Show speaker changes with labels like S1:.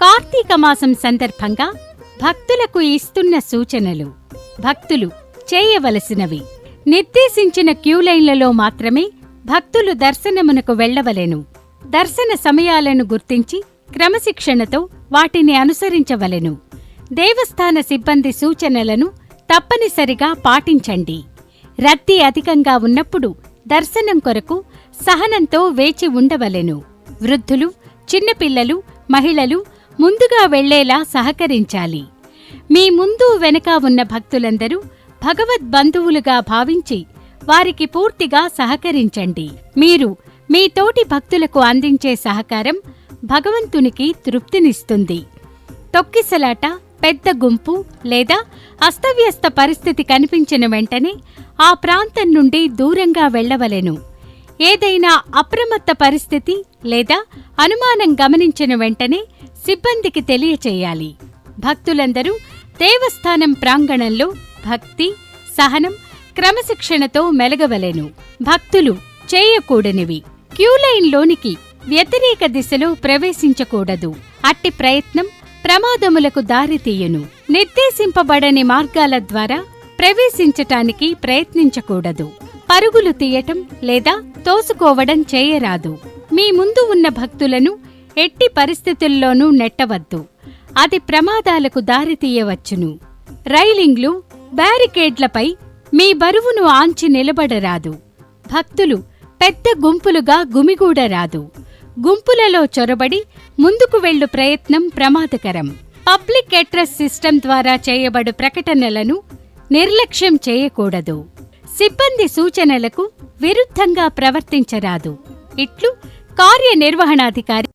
S1: కార్తీక మాసం సందర్భంగా భక్తులకు ఇస్తున్న సూచనలు. భక్తులు చేయవలసినవి. నిర్దేశించిన క్యూలైన్లలో మాత్రమే భక్తులు దర్శనమునకు వెళ్ళవలెను. దర్శన సమయాలను గుర్తించి క్రమశిక్షణతో వాటిని అనుసరించవలెను. దేవస్థాన సిబ్బంది సూచనలను తప్పనిసరిగా పాటించండి. రద్దీ అధికంగా ఉన్నప్పుడు దర్శనం కొరకు సహనంతో వేచి ఉండవలెను. వృద్ధులు చిన్నపిల్లలు మహిళలు ముందుగా వెళ్ళేలా సహకరించాలి. మీ ముందు వెనక ఉన్న భక్తులందరూ భగవద్ బంధువులుగా భావించి వారికి పూర్తిగా సహకరించండి. మీరు మీ తోటి భక్తులకు అందించే సహకారం భగవంతునికి తృప్తినిస్తుంది. తొక్కిసలాట పెద్ద గుంపు లేదా అస్తవ్యస్త పరిస్థితి కనిపించిన వెంటనే ఆ ప్రాంతం నుండి దూరంగా వెళ్ళవలెను. ఏదైనా అప్రమత్త పరిస్థితి లేదా అనుమానం గమనించిన వెంటనే సిబ్బందికి తెలియచేయాలి. భక్తులందరూ దేవస్థానం ప్రాంగణంలో భక్తి సహనం క్రమశిక్షణతో మెలగవలెను. భక్తులు చేయకూడనివి. క్యూలైన్లోనికి వ్యతిరేక దిశలో ప్రవేశించకూడదు. అట్టి ప్రయత్నం ప్రమాదములకు దారితీయును నిర్దేశింపబడని మార్గాల ద్వారా ప్రవేశించటానికి ప్రయత్నించకూడదు. పరుగులు తీయటం లేదా తోసుకోవడం చేయరాదు. మీ ముందు ఉన్న భక్తులను ఎట్టి పరిస్థితుల్లోనూ నెట్టవద్దు. అది ప్రమాదాలకు దారితీయవచ్చును. రైలింగ్లు బ్యారికేడ్లపై మీ బరువును ఆంచి నిలబడరాదు. భక్తులు పెద్ద గుంపులుగా గుమిగూడరాదు. గుంపులలో చొరబడి ముందుకు వెళ్ళు ప్రయత్నం ప్రమాదకరం. పబ్లిక్ అడ్రస్ సిస్టమ్ ద్వారా చేయబడు ప్రకటనలను నిర్లక్ష్యం చేయకూడదు. సిబ్బంది సూచనలకు విరుద్ధంగా ప్రవర్తించరాదు. ఇట్లు కార్యనిర్వహణాధికారి